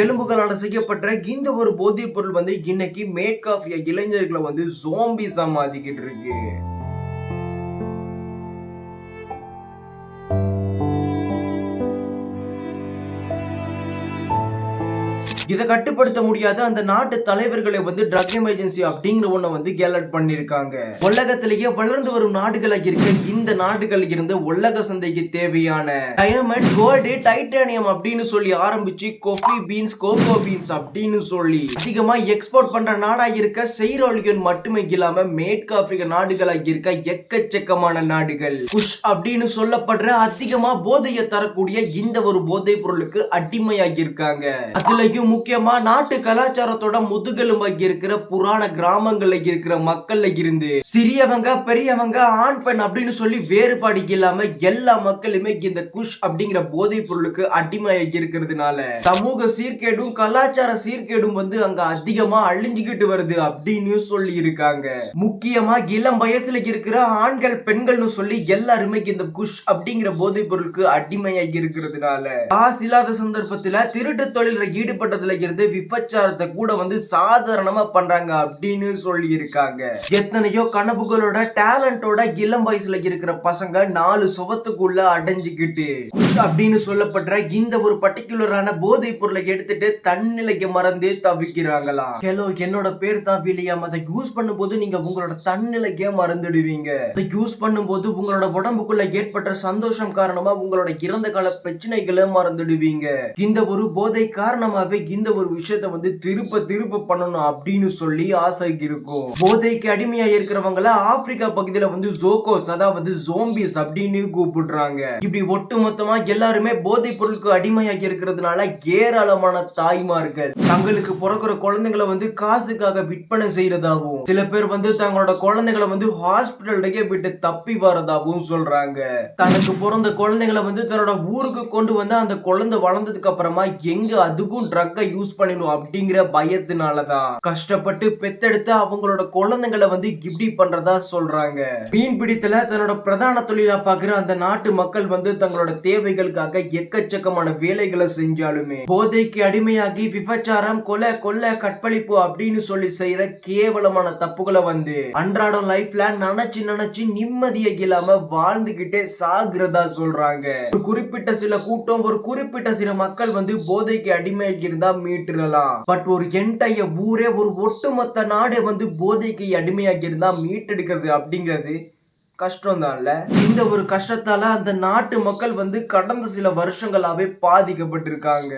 எலும்புகளால் செய்யப்பட்ட இந்த ஒரு போதைப் பொருள் வந்து இன்னைக்கு மேற்காஃபிய இளைஞர்களை வந்து ஜோம்பிஸா சமாதிக்கிட்டு இருக்கு. இதை கட்டுப்படுத்த முடியாத அந்த நாட்டு தலைவர்களை வந்து ட்ரக் எமர்ஜென்சி அப்படிங்கிற ஒண்ண வந்து கேலட் பண்ணிருக்காங்க உலகத்திலேயே வளர்ந்து வரும் நாடுகளாக இருக்க இந்த நாடுகள் இருந்து உலக சந்தைக்கு தேவையான டயமண்ட் கோல்டு டைட்டானியம் அப்படின்னு சொல்லி ஆரம்பிச்சு கொஃபி பீன்ஸ் கோகோ பீன்ஸ் அப்படின்னு சொல்லி அதிகமா எக்ஸ்போர்ட் பண்ற நாடா இருக்க செய்ரோலியன் மட்டுமே இல்லாம மேற்கு ஆப்பிரிக்க நாடுகளாக இருக்க எக்கச்சக்கமான நாடுகள். குஷ் அப்படின்னு சொல்லப்படுற அதிகமா போதையை தரக்கூடிய இந்த ஒரு போதைப் பொருளுக்கு அடிமையாகி இருக்காங்க. அதுலயும் முக்கியமா நாட்டு கலாச்சாரத்தோட முதுகெலும்பாக இருக்கிற புராண கிராமங்கள்ல இருக்கிற மக்கள்ல இருந்து சிறியவங்க பெரியவங்க ஆண் பெண் அப்படின்னு சொல்லி வேறுபாடு இல்லாம எல்லா மக்களுமே இந்த குஷ் அப்படிங்கிற போதைப் பொருளுக்கு அடிமையாகி இருக்கிறதுனால சமூக சீர்கேடும் கலாச்சார சீர்கேடும் வந்து அங்க அதிகமா அழிஞ்சுக்கிட்டு வருது அப்படின்னு சொல்லி இருக்காங்க. முக்கியமா இளம் வயசுல இருக்கிற ஆண்கள் பெண்கள்னு சொல்லி எல்லாருமே இந்த குஷ் அப்படிங்கிற போதைப் பொருளுக்கு அடிமையாகி இருக்கிறதுனால காசு இல்லாத சந்தர்ப்பத்துல திருட்டு தொழில ஈடுபட்டதுல இருந்து விபச்சாரத்தை கூட வந்து சாதாரணமா பண்றாங்க அப்படின்னு சொல்லி இருக்காங்க எத்தனையோ கனவுகளோட டேலண்டோட இளம் வயசுல இருக்கிற பசங்க நாலு சுவத்துக்குள்ள அடைஞ்சுக்கிட்டு குஷ் அப்படின்னு சொல்லப்படுற இந்த ஒரு பர்டிகுலரான போதைப் பொருளை எடுத்துட்டு தன்னிலைக்கு மறந்து தவிக்கிறாங்களாம். ஹலோ என்னோட பேர் தான் வில்லியம். அதை யூஸ் பண்ணும்போது நீங்க உங்களோட தன்னிலைக்கே மறந்துடுவீங்க. அதை யூஸ் பண்ணும்போது உங்களோட உடம்புக்குள்ள ஏற்பட்ட சந்தோஷம் காரணமா உங்களோட இறந்த கால பிரச்சனைகளை மறந்துடுவீங்க. இந்த ஒரு போதை காரணமாவே இந்த ஒரு விஷயத்த வந்து திருப்ப திருப்ப பண்ணணும் அப்படின்னு சொல்லி ஆசை இருக்கும். போதைக்கு அடிமையா இருக்கிறவங்கள ஆப்பிரிக்கா பகுதியில வந்து ஜோகோஸ் அதாவது ஜோம்பிஸ் அப்படின்னு கூப்பிடுறாங்க. இப்படி ஒட்டு மொத்தமா எல்லாருமே போதைப் பொருளுக்கு அடிமையாகி இருக்கிறதுனால ஏராளமான தாய்மார்கள் தங்களுக்கு பிறக்கிற குழந்தைங்களை வந்து காசுக்காக விற்பனை செய்யறதாகவும் சில பேர் வந்து தங்களோட குழந்தைகளை வந்து ஹாஸ்பிட்டலுக்கே விட்டு தப்பி வரதாகவும் சொல்றாங்க. தனக்கு பிறந்த குழந்தைகளை வந்து தன்னோட ஊருக்கு கொண்டு வந்து அந்த குழந்தை வளர்ந்ததுக்கு அப்புறமா எங்க அதுக்கும் ட்ரக்கை யூஸ் பண்ணிடும் அப்படிங்கிற பயத்தினாலதான். கஷ்டப்பட்டு பெத்தெடுத்து அவங்களோட குழந்தைங்களை வந்து கிப்டி பண்றதா சொல்றாங்க. மீன் பிடித்தல தன்னோட பிரதான தொழிலா பாக்குற அந்த நாட்டு மக்கள் வந்து தங்களோட தேவைகளுக்காக எக்கச்சக்கமான வேலைகளை செஞ்சாலுமே போதைக்கு அடிமையாகி விபச்சாரம் கொலை கொல்ல கற்பழிப்பு அப்படின்னு சொல்லி செய்யற கேவலமான தப்புகளை வந்து அன்றாடம் லைஃப்ல நினைச்சு நினைச்சு நிம்மதியை இல்லாம வாழ்ந்துகிட்டே சாகுறதா சொல்றாங்க. ஒரு குறிப்பிட்ட சில கூட்டம் ஒரு குறிப்பிட்ட சில மக்கள் வந்து போதைக்கு அடிமையாகி இருந்தா மீட்டுறலாம் பட் ஒரு என்டைய ஊரே ஒரு ஒட்டுமொத்த நாடே வந்து போதைக்கு அடிமையாக்கி இருந்தா மீட்டெடுக்கிறது அப்படிங்கிறது கஷ்டம் தான்ல இந்த ஒரு கஷ்டத்தால அந்த நாட்டு மக்கள் வந்து கடந்த சில வருஷங்களாவே பாதிக்கப்பட்டிருக்காங்க.